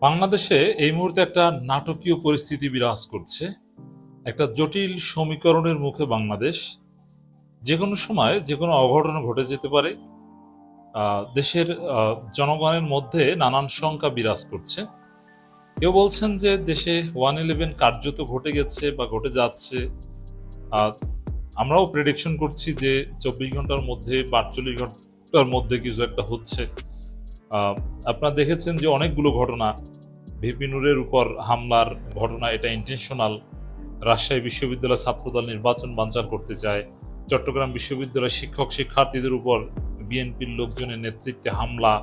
বাংলাদেশে এই মুহূর্তে একটা নাটকীয় পরিস্থিতি বিরাজ করছে। একটা জটিল সমীকরণের মুখে বাংলাদেশ। যে কোনো সময় যে কোনো অঘটন ঘটে যেতে পারে। দেশের জনগণের মধ্যে নানান শঙ্কা বিরাজ করছে। কেউ বলছেন যে দেশে ওয়ান ইলেভেন কার্যত ঘটে গেছে বা ঘটে যাচ্ছে। আমরাও প্রেডিকশন করছি যে চব্বিশ ঘণ্টার মধ্যে বা আটচল্লিশ ঘণ্টার মধ্যে কিছু একটা হচ্ছে। আপনারা দেখেছেন যে অনেকগুলো ঘটনা, ভিপি নূরের উপর হামলার ঘটনা, এটা ইন্টেনশনাল রাজশাহী বিশ্ববিদ্যালয় ছাত্রদল নির্বাচন বানচাল করতে চায়। চট্টগ্রাম বিশ্ববিদ্যালয় শিক্ষক, শিক্ষার্থীদের উপর বিএনপির লোকজনের নেতৃত্বে হামলা।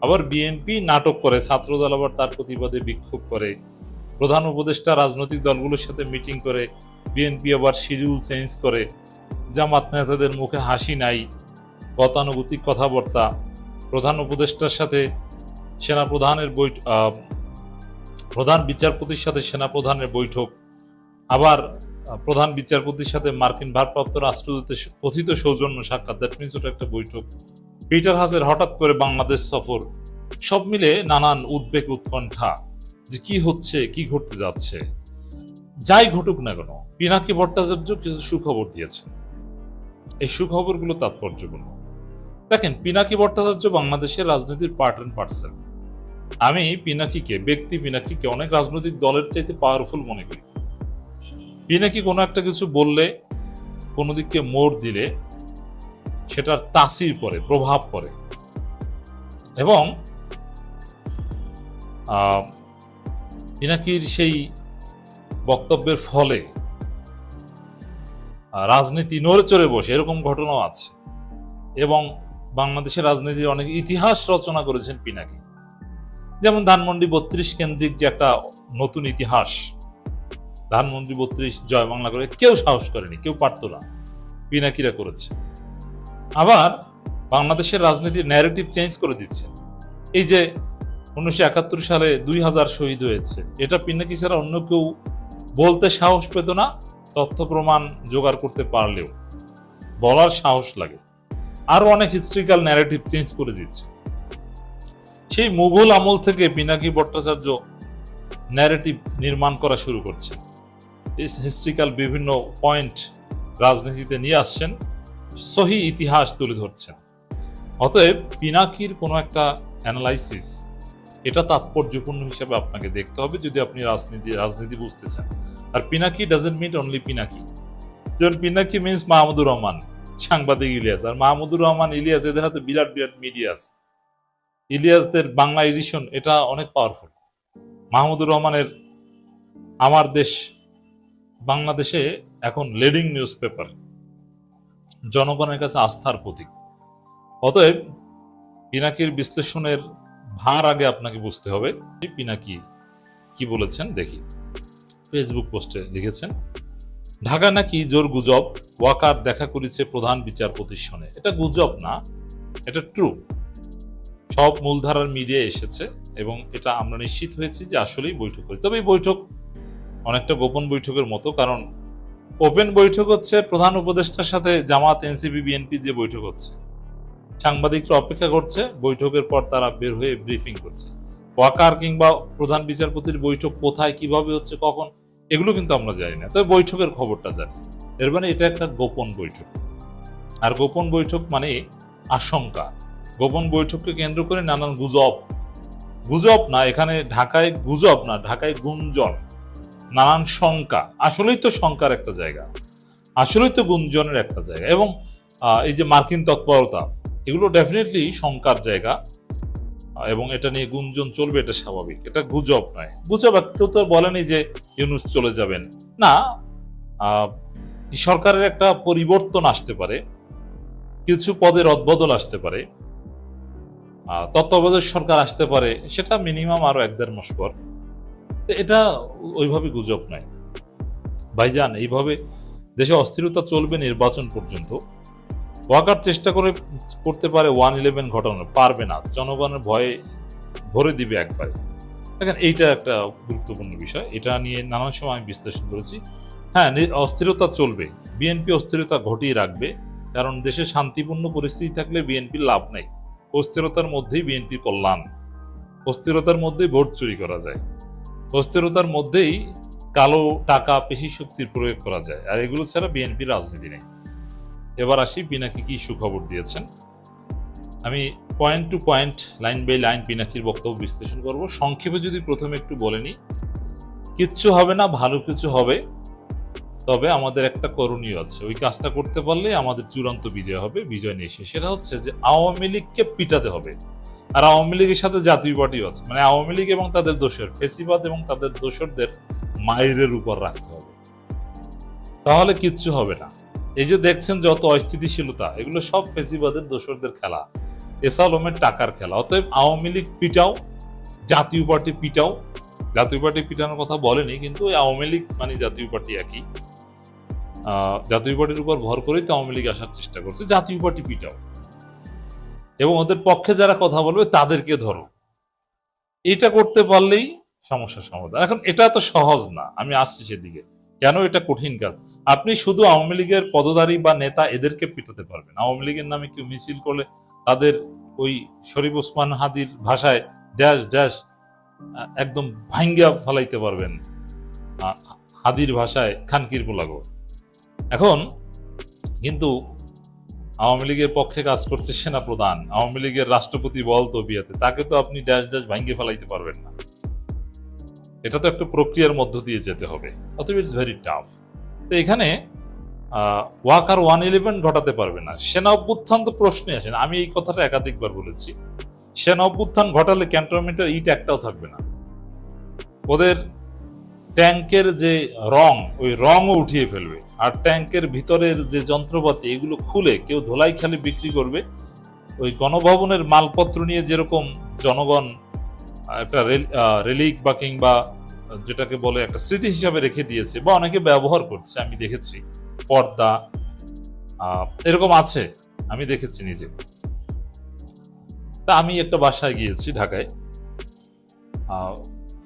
আবার বিএনপি নাটক করে, ছাত্রদল আবার তার প্রতিবাদে বিক্ষোভ করে। প্রধান উপদেষ্টা রাজনৈতিক দলগুলোর সাথে মিটিং করে, বিএনপি আবার শিডিউল চেঞ্জ করে। জামাত নেতাদের মুখে হাসি নাই। গতানুগতিক কথাবার্তা প্রধান উপদেষ্টার সাথে সেনাপ্রধানের আহ, প্রধান বিচারপতির সাথে সেনাপ্রধানের বৈঠক আবার প্রধান বিচারপতির সাথে মার্কিন ভারপ্রাপ্ত রাষ্ট্রদূতের কথিত সৌজন্য সাক্ষাৎ। দ্যাট মিনস ওটা একটা বৈঠক। পিটার হাসের হঠাৎ করে বাংলাদেশ সফর সব মিলে নানান উদ্বেগ উৎকণ্ঠা যে কি হচ্ছে কি ঘটতে যাচ্ছে। যাই ঘটুক না কেন পিনাকি ভট্টাচার্য কিছু সুখবর দিয়েছেন। এই সুখবরগুলো তাৎপর্যপূর্ণ। দেখেন, পিনাকি ভট্টাচার্য বাংলাদেশের রাজনীতির পার্ট অ্যান্ড পার্সেল আমি পিনাকিকে, ব্যক্তি পিনাকিকে অনেক রাজনৈতিক দলের চাইতে পাওয়ারফুল মনে করি। পিনাকি কোনো একটা কিছু বললে, কোনো দিককে মোড় দিলে, সেটার তাসির পড়ে প্রভাব পড়ে এবং পিনাকির সেই বক্তব্যের ফলে রাজনীতি নড়ে চড়ে বসে, এরকম ঘটনাও আছে। এবং বাংলাদেশের রাজনীতির অনেক ইতিহাস রচনা করেছেন পিনাকি। যেমন ধানমন্ডি বত্রিশ কেন্দ্রিক যে একটা নতুন ইতিহাস, ধানমন্ডি বত্রিশ জয় বাংলা করে কেউ সাহস করেনি, কেউ পারত না, পিনাকিরা করেছে। আবার বাংলাদেশের রাজনীতির ন্যারেটিভ চেঞ্জ করে দিচ্ছে। এই যে উনিশশো একাত্তর সালে দুই হাজার শহীদ হয়েছে, এটা পিনাকি ছাড়া অন্য কেউ বলতে সাহস পেত না, তথ্য প্রমাণ জোগাড় করতে পারলেও। বলার সাহস লাগে। আরও অনেক হিস্ট্রিক্যাল ন্যারেটিভ চেঞ্জ করে দিচ্ছে। সেই মুঘল আমল থেকে পিনাকি ভট্টাচার্য ন্যারেটিভ নির্মাণ করা শুরু করছে। হিস্ট্রিক্যাল বিভিন্ন পয়েন্ট রাজনীতিতে নিয়ে আসছেন, সহি ইতিহাস তুলে ধরছেন। অতএব পিনাকির কোনো একটা অ্যানালাইসিস এটা তাৎপর্যপূর্ণ হিসাবে আপনাকে দেখতে হবে যদি আপনি রাজনীতি রাজনীতি বুঝতে চান। আর Pinaki doesn't mean only Pinaki. Pinaki means Mahmudur Rahman. সাংবাদিক ইলিয়াস আর মাহমুদুর রহমান ইলিয়াস এদের হাতে বিরাট বিরাট মিডিয়া আছে। ইলিয়াসদের বাংলা এডিশন এটা অনেক পাওয়ারফুল মাহমুদুর রহমানের আমার দেশ, বাংলাদেশে এখন লিডিং নিউজ পেপার জনগণের কাছে আস্থার প্রতীক। অতএব পিনাকির বিশ্লেষণের ভার আগে আপনাকে বুঝতে হবে যে পিনাকি কি বলেছেন, দেখি। ফেসবুক পোস্টে লিখেছেন, ঢাকা নাকি জোর গুজব ওয়াকার দেখা করেছে প্রধান বিচারপতির সনে। এটা গুজব না, এটা ট্রু সব মূলধারার মিডিয়া এসেছে এবং এটা আমরা নিশ্চিত হয়েছি যে আসলেই বৈঠক করি তবে এই বৈঠক অনেকটা গোপন বৈঠকের মতো, কারণ ওপেন বৈঠক হচ্ছে, প্রধান উপদেষ্টার সাথে জামাত, এনসিপি বিএনপি যে বৈঠক হচ্ছে। সাংবাদিকরা অপেক্ষা করছে, বৈঠকের পর তারা বের হয়ে ব্রিফিং করছে। ওয়াকার কিংবা প্রধান বিচারপতির বৈঠক কোথায়, কীভাবে হচ্ছে, কখন, এগুলো কিন্তু আমরা জানি না। তবে বৈঠকের খবরটা জানি। এর মানে এটা একটা গোপন বৈঠক। আর গোপন বৈঠক মানে আশঙ্কা। গোপন বৈঠককে কেন্দ্র করে নানান গুজব। গুজব না, এখানে ঢাকায় গুজব না, ঢাকায় গুঞ্জন। নানান শঙ্কা। আসলেই তো শঙ্কার একটা জায়গা। আসলেই তো গুঞ্জনের একটা জায়গা। এবং এই যে মার্কিন তৎপরতা, এগুলো ডেফিনেটলি শঙ্কার জায়গা। এবং এটা নিয়ে গুঞ্জন চলবে, এটা স্বাভাবিক। এটা গুজব নয়। গুজব, কেউ তো বলেনি যে ইউনুস চলে যাবেন। না সরকারের একটা পরিবর্তন আসতে পারে, কিছু পদের অদবদল আসতে পারে তত্ত্বাবধায়ক সরকার আসতে পারে, সেটা মিনিমাম আরও এক দেড় মাস পর। এটা ওইভাবে গুজব নয়। ভাইজান, এইভাবে দেশে অস্থিরতা চলবে নির্বাচন পর্যন্ত, ওয়াকার চেষ্টা করে করতে পারে ওয়ান ইলেভেন ঘটানো, পারবে না, জনগণের ভয়ে ভরে দিবে একবারে। দেখেন, এইটা একটা গুরুত্বপূর্ণ বিষয়, এটা নিয়ে নানান সময় আমি বিশ্লেষণ করেছি। হ্যাঁ অস্থিরতা চলবে। বিএনপি অস্থিরতা ঘটিয়ে রাখবে, কারণ দেশে শান্তিপূর্ণ পরিস্থিতি থাকলে বিএনপির লাভ নেই। অস্থিরতার মধ্যেই বিএনপির কল্যাণ। অস্থিরতার মধ্যেই ভোট চুরি করা যায়। অস্থিরতার মধ্যেই কালো টাকা পেশি শক্তির প্রয়োগ করা যায়, আর এগুলো ছাড়া বিএনপি রাজনীতি নেই। এবার আসি পিনাকি কি সুখবর দিয়েছেন। আমি point to point line by line পিনাকির বক্তব্য বিশ্লেষণ করব। সংক্ষেপে যদি প্রথমে একটু বলে নিই, কিচ্ছু হবে না, ভালো কিছু হবে। তবে আমাদের একটা করণীয় আছে। ওই কাজটা করতে পারলে আমাদের চূড়ান্ত বিজয় হবে, বিজয় নিয়ে এসে। সেটা হচ্ছে যে আওয়ামী লীগকে পিটাতে হবে। আর আওয়ামী লীগের সাথে জাতীয় পার্টিও আছে। মানে আওয়ামী লীগ এবং তাদের দোষর, ফেসিবাদ এবং তাদের দোষরদের মায়ের উপর রাখতে হবে। তাহলে কিচ্ছু হবে না। এই যে দেখছেন যত অস্থিতিশীলতা, এগুলো সব ফেসিবাদের দোষরদের খেলা। এসালমের টাকার খেলা। অতএব আওয়ামী লীগ পিটাও, জাতীয় পার্টি পিটাও। জাতীয় পার্টি পিটানোর কথা বলেনি, কিন্তু আওয়ামী লীগ মানে জাতীয় পার্টি একই। জাতীয় পার্টির উপর ভর করেই তো আওয়ামী লীগ আসার চেষ্টা করছে, জাতীয় পার্টি পিটাও। এবং ওদের পক্ষে যারা কথা বলবে তাদেরকে ধরো। এটা করতে পারলেই সমস্যার সমাধান। এখন এটা তো সহজ না, আমি আসছি সেদিকে। কেন এটা কঠিন কাজ? আপনি শুধু আওয়ামী লীগের পদধারী বা নেতা এদেরকে পিটাতে পারবেন। আওয়ামী লীগের নামে কেউ মিছিল করলে তাদের ওই শরীফ ওসমান হাদির ভাষায় ড্যাশ ড্যাশ একদম ভাঙ্গা ফেলাইতে পারবেন হাদির ভাষায় খানকির পোলাগো। এখন কিন্তু আওয়ামী লীগের পক্ষে কাজ করছে সেনা প্রধান আওয়ামী লীগের রাষ্ট্রপতি বল তো বিয়াতে তাকে তো আপনি ড্যাশ ড্যাশ ভাঙ্গে ফেলাইতে পারবেন না। এটা তো একটা প্রক্রিয়ার মধ্য দিয়ে যেতে হবে, অতএব ইটস ভেরি টাফ তো এখানে ওয়াকার ওয়ান ইলেভেন ঘটাতে পারবে না। সেনা অভ্যুত্থান তো প্রশ্নে আসে না। আমি এই কথাটা একাধিকবার বলেছি। সেনা অভ্যুত্থান ঘটালে ক্যান্টনমেন্টের ইট একটাও থাকবে না। ওদের ট্যাঙ্কের যে রং, ওই রংও উঠিয়ে ফেলবে। আর ট্যাঙ্কের ভিতরের যে যন্ত্রপাতি, এগুলো খুলে কেউ ধোলাই খালি বিক্রি করবে। ওই গণভবনের মালপত্র নিয়ে যেরকম জনগণ একটা রেলিক বা কিংবা যেটাকে বলে একটা স্মৃতি হিসাবে রেখে দিয়েছে বা অনেকে ব্যবহার করছে, আমি দেখেছি। পর্দা এরকম আছে, আমি দেখেছি নিজে। তা আমি একটা বাসায় গিয়েছি ঢাকায়।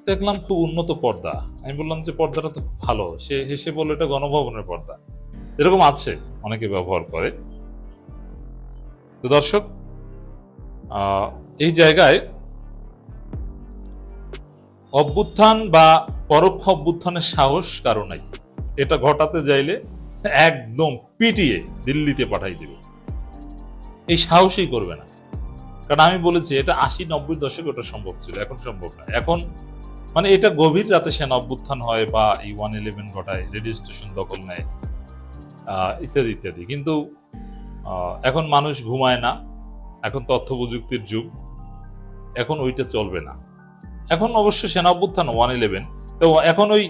দেখলাম খুব উন্নত পর্দা। আমি বললাম যে পর্দাটা তো ভালো। সে হেসে বলল, এটা গণভবনের পর্দা। এরকম আছে, অনেকে ব্যবহার করে। তো দর্শক এই জায়গায় অভ্যুত্থান বা পরোক্ষ অভ্যুত্থানের সাহস কারও নাই। এটা ঘটাতে যাইলে একদম পিটিয়ে দিল্লিতে পাঠাই দেবে। এই সাহসই করবে না। কারণ আমি বলেছি, এটা আশি নব্বই দশকে ওটা সম্ভব ছিল, এখন সম্ভব না। এখন মানে এটা গভীর রাতে সেনা অভ্যুত্থান হয় বা এই ওয়ান ইলেভেন ঘটায় রেডিও স্টেশন দখল নেয় ইত্যাদি ইত্যাদি। কিন্তু এখন মানুষ ঘুমায় না, এখন তথ্য প্রযুক্তির যুগ, এখন ওইটা চলবে না। এখন অবশ্য সেনা অভ্যুত্থান ওয়ান ইলেভেন তো এখন ওই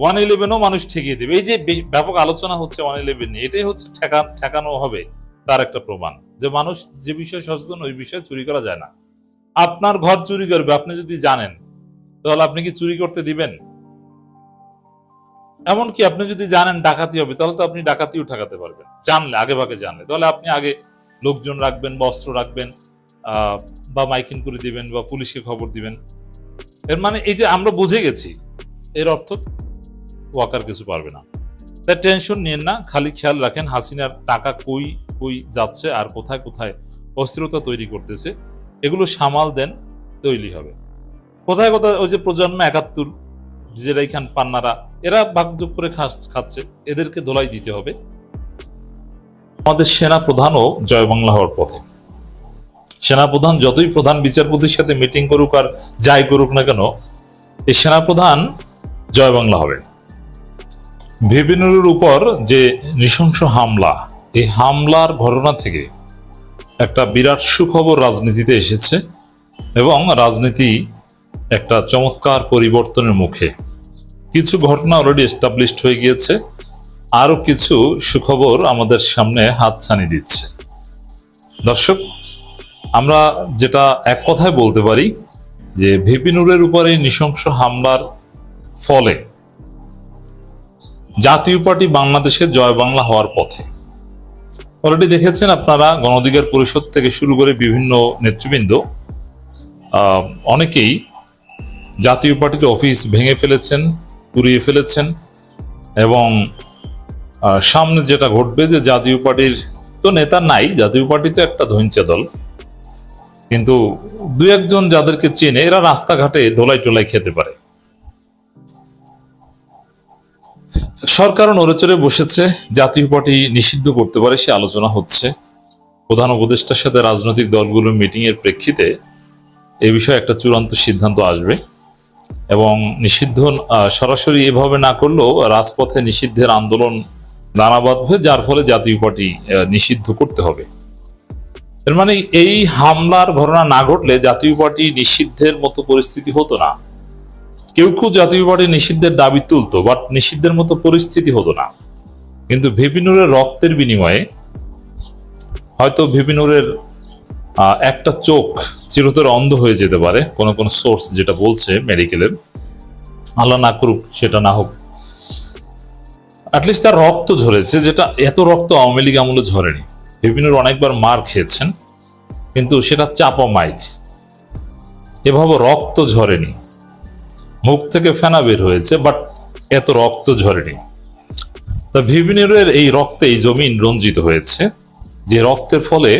ওয়ান ইলেভেনও মানুষ ঠেকিয়ে দেবে। এই যে ব্যাপক আলোচনা হচ্ছে ওয়ান ইলেভেন নিয়ে, এটাই হচ্ছে ঠেকা, ঠেকানো হবে তার একটা প্রমাণ। যে মানুষ যে বিষয়ে সচেতন, ওই বিষয়ে চুরি করা যায় না। আপনার ঘর চুরি করবে, আপনি যদি জানেন তাহলে আপনি কি চুরি করতে দিবেন? এমনকি আপনি যদি জানেন ডাকাতি হবে, তাহলে তো আপনি ডাকাতিও ঠেকাতে পারবেন। জানলে আগে ভাগে জানলে। তাহলে আপনি আগে লোকজন রাখবেন বা অস্ত্র রাখবেন বা মাইকিং করে দিবেন, বা পুলিশকে খবর দিবেন। এর মানে এই যে আমরা বুঝে গেছি, এর অর্থ ওয়াকার কিছু পারবে না। তাই টেনশন নিয়েন না, খালি খেয়াল রাখেন হাসিনার টাকা কই কই যাচ্ছে আর কোথায় কোথায় অস্থিরতা তৈরি করতেছে, এগুলো সামাল দেন, তৈরি হবে। কোথায় কোথায় ওই যে প্রজন্ম একাত্তর জেরাই খান পান্নারা, এরা ভাগযোগ করে খাচ্ছে, এদেরকে দোলাই দিতে হবে। আমাদের সেনা প্রধানও জয় বাংলা হওয়ার পথে। সেনাপ্রধান যতই প্রধান বিচারপতির সাথে মিটিং করুক আর যাই করুক না কেন, এই সেনাপ্রধান জয় বাংলা হবে ভিবিনুরের উপর যে নৃশংস হামলা, এই হামলার ঘটনা থেকে একটা বিরাট সুখবর রাজনীতিতে এসেছে এবং রাজনীতি একটা চমৎকার পরিবর্তনের মুখে। কিছু ঘটনা অলরেডি এস্টাবলিশড হয়ে গিয়েছে। আরও কিছু সুখবর আমাদের সামনে হাত হাতছানি দিচ্ছে। দর্শক, আমরা যেটা এক কথায় বলতে পারি, যে ভিপি নুরের উপরে নৃশংস হামলার ফলে জাতীয় পার্টি বাংলাদেশের জয় বাংলা হওয়ার পথে। অলরেডি দেখেছেন আপনারা, গণঅধিকার পরিষদ থেকে শুরু করে বিভিন্ন নেতৃবৃন্দ অনেকেই জাতীয় পার্টির অফিস ভেঙে ফেলেছেন, পুড়িয়ে ফেলেছেন এবং সামনে যেটা ঘটবে যে জাতীয় পার্টির তো নেতা নাই, জাতীয় পার্টি তো একটা ধৈঞ্চা দল কিন্তু দু একজন যাদেরকে চেনে, এরা রাস্তাঘাটে ধোলাই টোলাই খেতে পারে। সরকার নড়েচড়ে বসেছে, জাতীয় পার্টি নিষিদ্ধ করতে পারে সে আলোচনা হচ্ছে। প্রধান উপদেষ্টার সাথে রাজনৈতিক দলগুলো মিটিং এর প্রেক্ষিতে এ বিষয়ে একটা চূড়ান্ত সিদ্ধান্ত আসবে। এবং নিষিদ্ধ সরাসরি এভাবে না করলেও রাজপথে নিষিদ্ধের আন্দোলন দানা বাঁধবে, যার ফলে জাতীয় পার্টি নিষিদ্ধ করতে হবে। এর মানে এই হামলার ঘটনা না ঘটলে জাতীয় পার্টি নিষিদ্ধের মতো পরিস্থিতি হতো না। কেউ কেউ জাতীয় পার্টি নিষিদ্ধের দাবি তুলতো, বাট নিষিদ্ধের মতো পরিস্থিতি হতো না। কিন্তু ভিপিনুরের রক্তের বিনিময়ে হয়তো ভিপিনুরের একটা চোখ চিরতর অন্ধ হয়ে যেতে পারে, কোন কোন সোর্স যেটা বলছে মেডিকেলের আল্লাহ না করুক, সেটা না হোক। অ্যাটলিস্ট তার রক্ত ঝরেছে, যেটা এত রক্ত আওয়ামী লীগ আমলে ঝরেনি। ভিপিনুর অনেকবার মার খেয়েছেন, কিন্তু সেটা চাপা মাইট এভাবে রক্ত ঝরেনি। মুখ থেকে ফেনা বের হয়েছে বাট এত রক্ত ঝরেনি। তা ভিপিনুরের এই রক্তে এই জমিন রঞ্জিত হয়েছে। যে রক্তের ফলে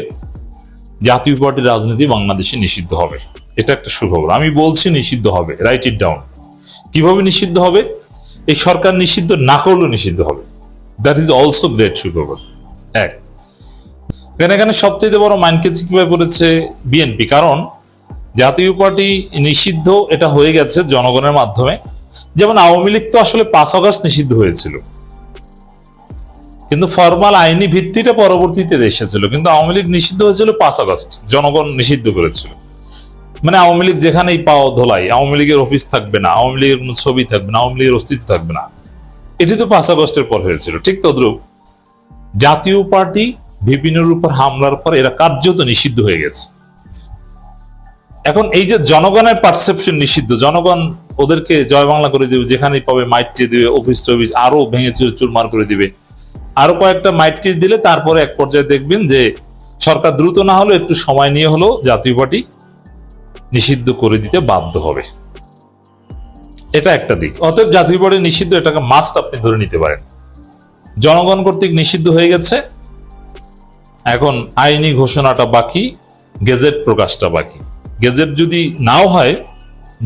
জাতীয় পার্টির রাজনীতি বাংলাদেশে নিষিদ্ধ হবে। এটা একটা সুখবর। আমি বলছি নিষিদ্ধ হবে। রাইট ইট ডাউন কীভাবে নিষিদ্ধ হবে? এই সরকার নিষিদ্ধ না করলেও নিষিদ্ধ হবে। দ্যাট ইজ অলসো গ্রেট সুখবর। এক। এখানে এখানে সবচেয়ে বড় মাইনকেজি কীভাবে পড়েছে? বিএনপি কারণ জাতীয় পার্টি নিষিদ্ধ, এটা হয়ে গেছে জনগণের মাধ্যমে। যেমন আওয়ামী লীগ তো আসলে পাঁচ অগাস্ট নিষিদ্ধ হয়েছিল। কিন্তু ফর্মাল আইনি ভিত্তিটা পরবর্তীতে এসেছিল। কিন্তু আওয়ামী লীগ নিষিদ্ধ হয়েছিল পাঁচ আগস্ট। জনগণ নিষিদ্ধ করেছিল। মানে আওয়ামী লীগ যেখানেই পাও ধোলাই, আওয়ামী লীগের অফিস থাকবে না, আওয়ামী লীগের কোনো ছবি থাকবে না, আওয়ামী লীগের অস্তিত্ব থাকবে না। এটি তো পাঁচ আগস্টের পর হয়েছিল। ঠিক তদ্রুপ জাতীয় পার্টি বিপিনের উপর হামলার পর এরা কার্যত নিষিদ্ধ হয়ে গেছে। এখন এই যে জনগণের পারসেপশন নিষিদ্ধ, জনগণ ওদেরকে জয় বাংলা করে দিবে, যেখানেই পাবে মাইট মাইট্রি দিবে, অফিস টফিস আরও ভেঙে চুরে চুরমার করে দিবে আরও কয়েকটা মাইট্রি দিলে তারপরে এক পর্যায়ে দেখবেন যে সরকার দ্রুত না হলেও একটু সময় নিয়ে হলেও জাতীয় পার্টি নিষিদ্ধ করে দিতে বাধ্য হবে। এটা একটা দিক। অতএব জাতীয় পার্টি নিষিদ্ধ, এটাকে মাস্ট আপনি ধরে নিতে পারেন। জনগণ কর্তৃক নিষিদ্ধ হয়ে গেছে। এখন আইনি ঘোষণাটা বাকি, গেজেট প্রকাশটা বাকি। গেজেট যদি নাও হয়,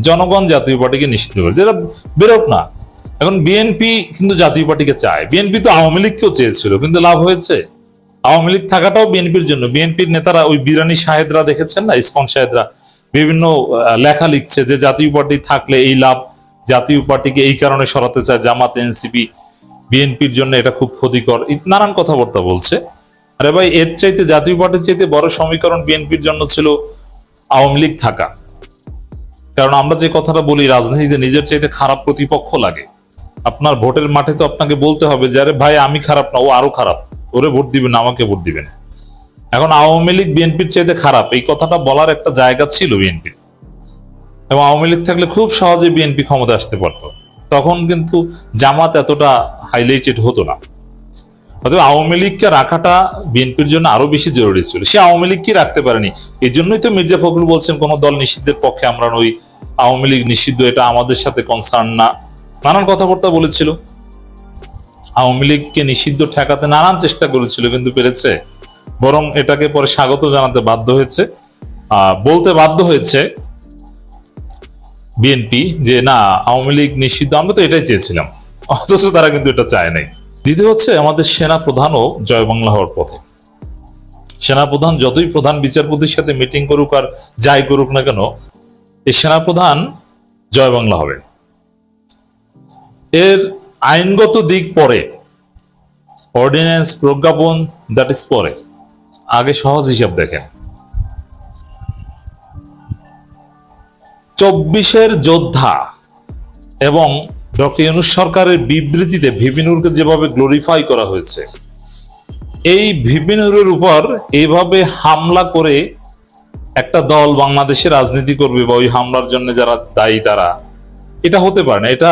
জনগণ জাতীয় পার্টিকে নিষিদ্ধ করেছে। এরা বেরোক না। এখন বিএনপি কিন্তু জাতীয় পার্টিকে চায়। বিএনপি তো আওয়ামী লীগকেও চেয়েছিল, কিন্তু লাভ হয়েছে। আওয়ামী লীগ থাকাটাও বিএনপির জন্য। বিএনপির নেতারা ওই বিরানি সাহেদরা দেখেছেন না? ইসকন সাহেদরা বিভিন্ন লেখা লিখছে যে জাতীয় পার্টি থাকলে এই লাভ, জাতীয় পার্টিকে এই কারণে সরাতে চায় জামাত, এনসিপি। বিএনপির জন্য এটা খুব ক্ষতিকর। নানান কথাবার্তা বলছে। আরে ভাই, এর চাইতে জাতীয় পার্টির চাইতে বড় সমীকরণ বিএনপির জন্য ছিল আওয়ামী লীগ থাকা। কারণ আমরা যে কথাটা বলি, রাজনীতিতে নিজের চাইতে খারাপ প্রতিপক্ষ লাগে। আপনার ভোটের মাঠে তো আপনাকে বলতে হবে যে, আরে ভাই, আমি খারাপ না, ও আরও খারাপ। ওরে ভোট দিবেন আমাকে ভোট দিবেন এখন আওয়ামী লীগ, বিএনপির চাইতে খারাপ। এই কথাটা বলার একটা জায়গা ছিল বিএনপির এবং আওয়ামী লীগ থাকলে খুব সহজে বিএনপি ক্ষমতা আসতে পারতো। তখন কিন্তু জামাত এতটা হাইলাইটেড হতো না। অতএব আওয়ামী লীগকে রাখাটা বিএনপির জন্য আরও বেশি জরুরি ছিল। সে আওয়ামী লীগকে রাখতে পারেনি? এই জন্যই তো মির্জা ফখরুল বলছেন, কোন দল নিষিদ্ধের পক্ষে আমরা নই। আওয়ামী লীগ নিষিদ্ধ, এটা আমাদের সাথে কনসার্ন না। নানান কথাবার্তা বলেছিল। আওয়ামী লীগকে নিষিদ্ধ ঠেকাতে নানান চেষ্টা করেছিল, কিন্তু পেরেছে। বরং এটাকে পরে স্বাগত জানাতে বাধ্য হয়েছে। বলতে বাধ্য হয়েছে বিএনপি যে, না, আওয়ামী লীগ নিষিদ্ধ। আমরা তো এটাই চেয়েছিলাম। অথচ তারা কিন্তু এটা চায় নাই। দ্বিতীয় হচ্ছে, আমাদের সেনা প্রধানও জয় বাংলা হওয়ার পথে। সেনাপ্রধান যতই প্রধান বিচারপতির সাথে মিটিং করুক আর যাই করুক না কেন, এই সেনাপ্রধান জয় বাংলা হবে। এর আইনগত দিক পরে অর্ডিন্যান্স প্রজ্ঞাপন দ্যাট ইজ পরে। আগে সহজ হিসাব দেখেন। চব্বিশের যোদ্ধা এবং ডক্টর ইউনুস সরকারের বিবৃতিতে ভিপিনুরকে যেভাবে গ্লোরিফাই করা হয়েছে, এই ভিপিনুরের উপর এইভাবে হামলা করে একটা দল বাংলাদেশে রাজনীতি করবে বা ওই হামলার জন্য যারা দায়ী তারা, এটা হতে পারে না। এটা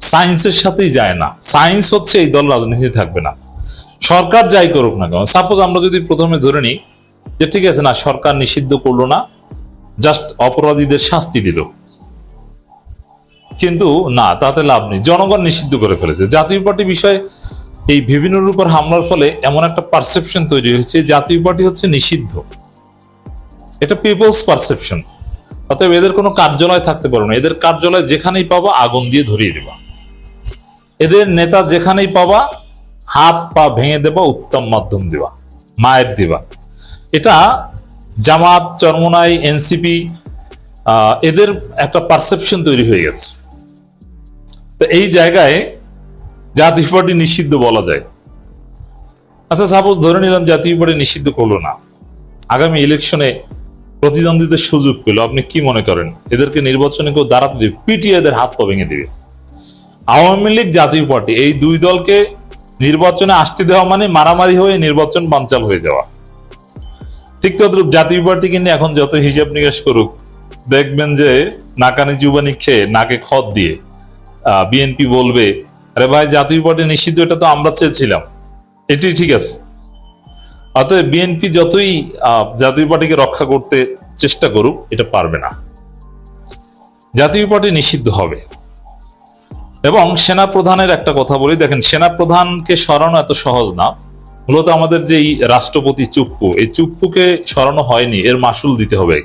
সায়েন্সের সাথেই যায় না। সায়েন্স হচ্ছে এই দল রাজনীতি থাকবে না। সরকার যাই করুক না কেন সাপোজ আমরা যদি প্রথমে ধরে নিই যে ঠিক আছে, না, সরকার নিষিদ্ধ করল না জাস্ট অপরাধীদের শাস্তি দিল। কিন্তু না, তাতে লাভ নেই। জনগণ নিষিদ্ধ করে ফেলেছে। জাতীয় পার্টি বিষয়ে এই বিভিন্নর উপর হামলার ফলে এমন একটা পারসেপশন তৈরি হয়েছে, জাতীয় পার্টি হচ্ছে নিষিদ্ধ। এটা পিপলস পারসেপশন অতএব এদের কোনো কার্যালয় থাকতে পারবে না। এদের কার্যালয় যেখানেই পাবা, আগুন দিয়ে ধরিয়ে দেবা। এদের নেতা যেখানেই পাবা, হাত পা ভেঙে দেবা, উত্তম মাধ্যম দেবা, মায়ের দেবা। এটা জামাত, চরমনাই, এনসিপি এদের একটা পারসেপশন তৈরি হয়ে গেছে। তো এই জায়গায় জাতীয় পার্টি নিষিদ্ধ বলা যায়। আচ্ছা সাপোজ ধরে নিলাম জাতীয় পার্টি নিষিদ্ধ করল না। আগামী ইলেকশনে প্রতিদ্বন্দ্বীদের সুযোগ পেল। আপনি কি মনে করেন? এদেরকে নির্বাচনে কেউ দাঁড়াতে দেবে? পিটিয়ে এদের হাত পা ভেঙে দিবে। আওয়ামী লীগ জাতীয় পার্টি, এই দুই দলকে নির্বাচনে আসতে দেওয়া মানে মারামারি হয়ে নির্বাচন বানচাল হয়ে যাওয়া। ঠিক তদ্রুপ জাতীয় পার্টি কিন্তু এখন যত হিসাব নিকাশ করুক, দেখবেন যে নাকানি জুবানি খেয়ে নাকে খত দিয়ে বিএনপি বলবে, আরে ভাই, জাতীয় পার্টি নিষিদ্ধ, এটা তো আমরা চেয়েছিলাম। এটি ঠিক আছে। অতএব বিএনপি যতই জাতীয় পার্টিকে রক্ষা করতে চেষ্টা করুক, এটা পারবে না। জাতীয় পার্টি নিষিদ্ধ হবে। এবং সেনা প্রধানের একটা কথা বলি। দেখেন সেনা প্রধানকে সরানো এত সহজ না। মূলত আমাদের যে রাষ্ট্রপতি চুপ্পু, এই চুপ্পুকে সরানো হয়নি, এর মাসুল দিতে হবে।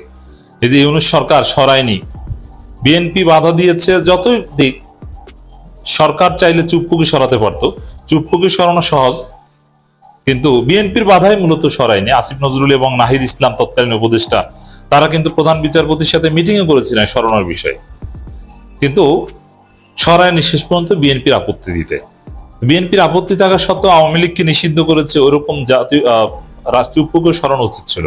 এই যে ইউনুস সরকার সরায়নি, বিএনপি বাধা দিয়েছে, যতই দিক সরকার চাইলে চুপ্পুকে সরাতে পারতো। চুপ্পুকে সরানো সহজ, কিন্তু বিএনপির বাধাই মূলত সরায়নি। আসিফ নজরুল এবং নাহিদ ইসলাম তৎকালীন উপদেষ্টা, তারা কিন্তু প্রধান বিচারপতির সাথে মিটিংও করেছিলেন সরানোর বিষয়ে। কিন্তু সরায়নি শেষ পর্যন্ত বিএনপির আপত্তি দিতে। বিএনপির আপত্তি থাকা সত্ত্বেও আওয়ামী লীগকে নিষিদ্ধ করেছে ওরকম জাতীয় চুপ্পুকে সরানো উচিত ছিল।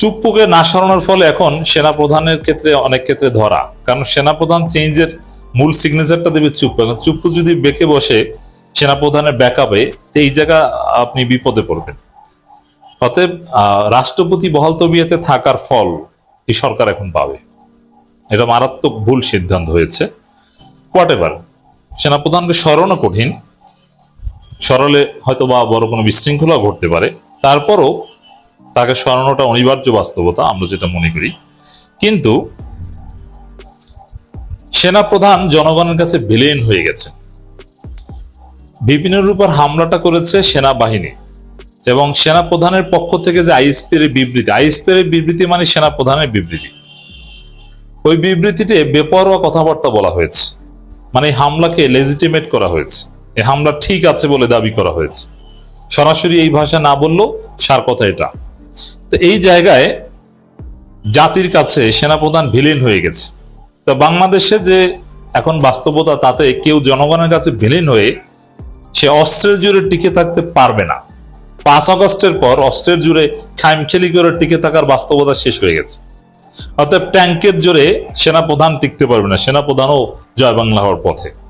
চুপ্পুকে না সরানোর ফলে এখন সেনা প্রধানের ক্ষেত্রে অনেক ক্ষেত্রে ধরা। কারণ সেনা প্রধান চেঞ্জের মূল সিগনেচারটা দেবে চুপ্পু এখন চুপ্পু যদি বেঁকে বসে সেনা প্রধানের ব্যাকআপে এই জায়গা আপনি বিপদে পড়বেন। অতএব রাষ্ট্রপতি বহাল তবিয়াতে থাকার ফল এই সরকার এখন পাবে। এটা মারাত্মক ভুল সিদ্ধান্ত হয়েছে। হোয়াট এভার সেনাপ্রধানকে সরানো কঠিন। সরালে হয়তো বা বড় কোনো বিশৃঙ্খলা ঘটতে পারে। তারপরও তাকে সরানোটা অনিবার্য বাস্তবতা, আমরা যেটা মনে করি। কিন্তু সেনাপ্রধান জনগণের কাছে ভিলেন হয়ে গেছে। বিপিনের উপর হামলাটা করেছে সেনাবাহিনী এবং সেনাপ্রধানের পক্ষ থেকে যে আইএসপি এর বিবৃতি আইএসপি এর বিবৃতি মানে সেনাপ্রধানের বিবৃতি। ওই বিবৃতিতে বেপরোয়া কথাবার্তা বলা হয়েছে। মানে হামলাকে লেজিটিমেট করা হয়েছে। এই হামলা ঠিক আছে বলে দাবি করা হয়েছে। সরাসরি এই ভাষা না বললেও সার কথা এটা। তো এই জায়গায় জাতির কাছে সেনাপ্রধান ভিলেন হয়ে গেছে। তো বাংলাদেশে যে এখন বাস্তবতা তাতে কেউ জনগণের কাছে ভিলেন হয়ে সে অস্ত্রের জুড়ে টিকে থাকতে পারবে না। পাঁচ আগস্টের পর অস্ত্রের জুড়ে খাইমখেলি করে টিকে থাকার বাস্তবতা শেষ হয়ে গেছে। অর্থাৎ ট্যাঙ্কের জোরে সেনাপ্রধান টিকতে পারবে না। সেনাপ্রধানও জয় বাংলা হওয়ার পথে।